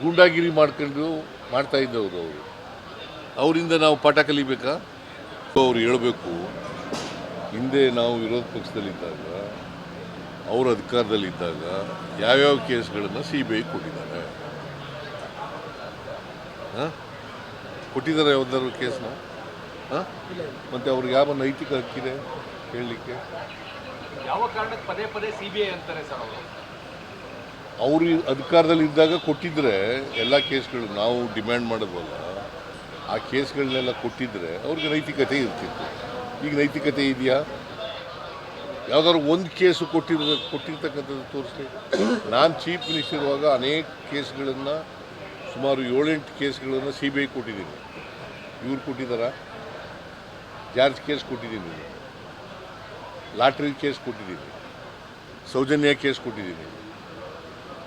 ಗೂಂಡಾಗಿರಿ ಮಾಡ್ಕೊಂಡು ಮಾಡ್ತಾ ಇದ್ದವರು ಅವರು. ಅವರಿಂದ ನಾವು ಪಾಠ ಕಲಿಬೇಕಾ? ಅವ್ರು ಹೇಳಬೇಕು. ಹಿಂದೆ ನಾವು ವಿರೋಧ ಪಕ್ಷದಲ್ಲಿದ್ದಾಗ, ಅವರು ಅಧಿಕಾರದಲ್ಲಿದ್ದಾಗ ಯಾವ್ಯಾವ ಕೇಸ್ಗಳನ್ನು ಸಿ ಬಿ ಐ ಕೊಟ್ಟಿದ್ದಾರೆ? ಹಾಂ? ಕೊಟ್ಟಿದ್ದಾರೆ ಯಾವ್ದಾದ್ರು ಕೇಸ್ನ? ಹಾಂ? ಮತ್ತು ಅವ್ರಿಗೆ ಯಾವ ನೈತಿಕ ಹಕ್ಕಿದೆ? ಹೇಳಲಿಕ್ಕೆ ಯಾವ ಕಾರಣಕ್ಕೆ ಪದೇ ಪದೇ ಸಿಬಿಐ ಅಂತಾರೆ ಸರ್ ಅವರು? ಅವರು ಅಧಿಕಾರದಲ್ಲಿ ಇದ್ದಾಗ ಕೊಟ್ಟಿದ್ರೆ ಎಲ್ಲ ಕೇಸ್ಗಳು ನಾವು ಡಿಮ್ಯಾಂಡ್ ಮಾಡೋದಲ್ಲ ಆ ಕೇಸ್ಗಳನ್ನೆಲ್ಲ ಕೊಟ್ಟಿದ್ರೆ ಅವ್ರಿಗೆ ನೈತಿಕತೆ ಇರ್ತಿತ್ತು. ಈಗ ನೈತಿಕತೆ ಇದೆಯಾ? ಯಾವುದಾದ್ರು ಒಂದು ಕೇಸು ಕೊಟ್ಟಿರ ಕೊಟ್ಟಿರ್ತಕ್ಕಂಥದ್ದು ತೋರಿಸಿ ನಾನು ಚೀಫ್ ಮಿನಿಸ್ಟರ್ ಇರುವಾಗ ಅನೇಕ ಕೇಸ್ಗಳನ್ನು, ಸುಮಾರು ಏಳೆಂಟು ಕೇಸ್ಗಳನ್ನು ಸಿ ಬಿ ಐ ಕೊಟ್ಟಿದ್ದೀನಿ. ಇವ್ರು ಕೊಟ್ಟಿದ್ದಾರ? ಜಾರ್ಜ್ ಕೇಸ್ ಕೊಟ್ಟಿದ್ದೀನಿ. ಲಾಟ್ರಿ ಕೇಸ್ ಕೊಟ್ಟಿದ್ದೀನಿ. ಸೌಜನ್ಯ ಕೇಸ್ ಕೊಟ್ಟಿದ್ದೀನಿ.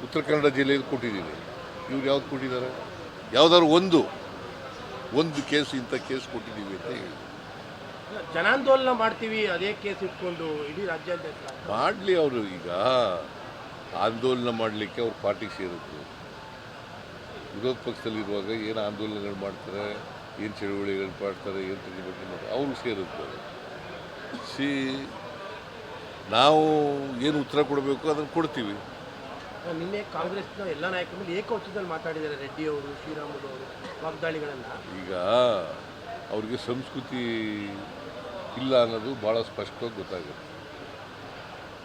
ಉತ್ತರ ಕನ್ನಡ ಜಿಲ್ಲೆಯಲ್ಲಿ ಕೊಟ್ಟಿದ್ದೀವಿ ಇವ್ರು ಯಾವ್ದು ಕೊಟ್ಟಿದ್ದಾರೆ? ಯಾವ್ದಾದ್ರು ಒಂದು ಒಂದು ಕೇಸ್ ಇಂಥ ಕೇಸ್ ಕೊಟ್ಟಿದ್ದೀವಿ ಅಂತ ಹೇಳಿ. ಜನಾಂದೋಲನ ಮಾಡ್ತೀವಿ ಅದೇ ಕೇಸ್ ಇಟ್ಕೊಂಡು ಇಡೀ ರಾಜ್ಯಾದ್ಯಂತ. ಮಾಡಲಿ ಅವರು ಈಗ. ಆಂದೋಲನ ಮಾಡಲಿಕ್ಕೆ ಅವ್ರು ಪಾರ್ಟಿಗೆ ಸೇರಿದ್ರು. ವಿರೋಧ ಪಕ್ಷದಲ್ಲಿರುವಾಗ ಏನು ಆಂದೋಲನಗಳು ಮಾಡ್ತಾರೆ ಏನು ಚಳುವಳಿಗಳು ಮಾಡ್ತಾರೆ ಏನು ಪ್ರತಿಭಟನೆ ಮಾಡ್ತಾರೆ ಅವ್ರಿಗೆ ಸೇರುತ್ತೆ ಸಿ ನಾವು ಏನು ಉತ್ತರ ಕೊಡಬೇಕು ಅದನ್ನು ಕೊಡ್ತೀವಿ. ನಿನ್ನೆ ಕಾಂಗ್ರೆಸ್ನ ಎಲ್ಲ ನಾಯಕರ ಮೇಲೆ ಏಕವಚನದಲ್ಲಿ ಮಾತಾಡಿದ್ದಾರೆ ರೆಡ್ಡಿ ಅವರು ಶ್ರೀರಾಮುಲು ಅವರು ವಾಗ್ದಾಳಿಗಳನ್ನ. ಈಗ ಅವ್ರಿಗೆ ಸಂಸ್ಕೃತಿ ಇಲ್ಲ ಅನ್ನೋದು ಭಾಳ ಸ್ಪಷ್ಟವಾಗಿ ಗೊತ್ತಾಗುತ್ತೆ.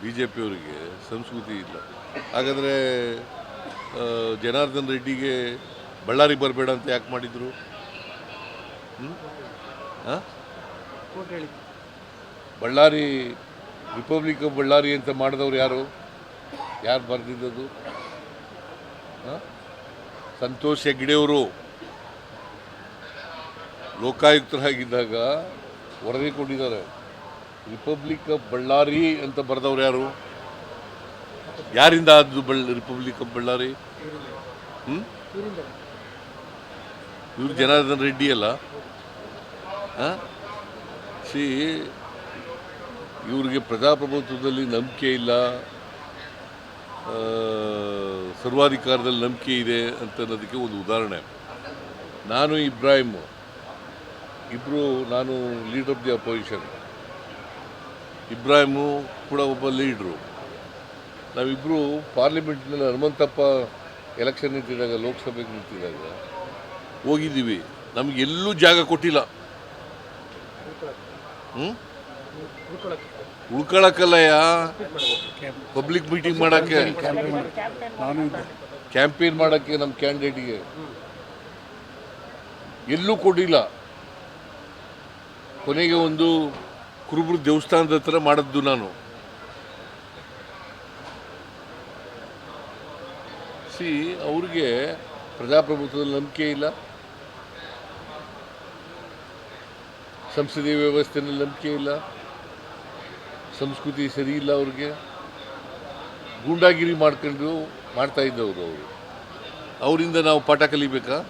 ಬಿ ಜೆ ಪಿಯವರಿಗೆ ಸಂಸ್ಕೃತಿ ಇಲ್ಲ. ಹಾಗಾದರೆ ಜನಾರ್ದನ್ ರೆಡ್ಡಿಗೆ ಬಳ್ಳಾರಿ ಬರಬೇಡ ಅಂತ ಯಾಕೆ ಮಾಡಿದರು? ಬಳ್ಳಾರಿ ರಿಪಬ್ಲಿಕ್ ಆಫ್ ಬಳ್ಳಾರಿ ಅಂತ ಮಾಡಿದವ್ರು ಯಾರು? ಯಾರು ಬರೆದಿದ್ದದು? ಸಂತೋಷ್ ಹೆಗ್ಡೆಯವರು ಲೋಕಾಯುಕ್ತರಾಗಿದ್ದಾಗ ವರದಿ ಕೊಟ್ಟಿದ್ದಾರೆ. ರಿಪಬ್ಲಿಕ್ ಆಫ್ ಬಳ್ಳಾರಿ ಅಂತ ಬರೆದವ್ರು ಯಾರು? ಯಾರಿಂದ ಆದ್ದು ಬಳ್ಳ ರಿಪಬ್ಲಿಕ್ ಆಫ್ ಬಳ್ಳಾರಿ ಹ್ಞೂ ಇವರು ಜನಾರ್ದನ್ ರೆಡ್ಡಿ ಅಲ್ಲ? ಸಿ, ಇವ್ರಿಗೆ ಪ್ರಜಾಪ್ರಭುತ್ವದಲ್ಲಿ ನಂಬಿಕೆ ಇಲ್ಲ. ಸರ್ವಾಧಿಕಾರದಲ್ಲಿ ನಂಬಿಕೆ ಇದೆ ಅಂತ ಅನ್ನೋದಕ್ಕೆ ಒಂದು ಉದಾಹರಣೆ. ನಾನು ಇಬ್ರಾಹಿಮ್ ಇಬ್ಬರು ನಾನು leader of the opposition Ibrahim ಕೂಡ ಒಬ್ಬ ಲೀಡ್ರು ನಾವಿಬ್ಬರು ಪಾರ್ಲಿಮೆಂಟ್ನಲ್ಲಿ ಹನುಮಂತಪ್ಪ ಎಲೆಕ್ಷನ್ ನಿಂತಿದ್ದಾಗ, ಲೋಕಸಭೆಗೆ ನಿಂತಿದ್ದಾಗ ಹೋಗಿದ್ದೀವಿ. ನಮಗೆಲ್ಲೂ ಜಾಗ ಕೊಟ್ಟಿಲ್ಲ. ಹ್ಞೂ ಉಳ್ಕೊಳಕ್ಕಲ್ಲಯ್ಯ ಪಬ್ಲಿಕ್ ಮೀಟಿಂಗ್ ಮಾಡೋಕ್ಕೆ. ಕ್ಯಾಂಪೇನ್ ಮಾಡೋಕ್ಕೆ ನಮ್ಮ ಕ್ಯಾಂಡಿಡೇಟ್ಗೆ ಎಲ್ಲೂ ಕೊಡಿಲ್ಲ ಕೊನೆಗೆ ಒಂದು ಕುರುಬರು ದೇವಸ್ಥಾನದ ಹತ್ರ ಮಾಡಿದ್ದು ನಾನು. ಸಿ ಅವ್ರಿಗೆ ಪ್ರಜಾಪ್ರಭುತ್ವದಲ್ಲಿ ನಂಬಿಕೆ ಇಲ್ಲ. ಸಂಸದೀಯ ವ್ಯವಸ್ಥೆಯಲ್ಲಿ ನಂಬಿಕೆ ಇಲ್ಲ. ಸಂಸ್ಕೃತಿ ಸರಿ ಇಲ್ಲ ಅವ್ರಿಗೆ. ಗೂಂಡಾಗಿರಿ ಮಾಡ್ಕೊಂಡು ಮಾಡ್ತಾ ಇದ್ದವರು ಅವರು. ಅವರಿಂದ ನಾವು ಪಾಠ ಕಲಿಬೇಕಾ?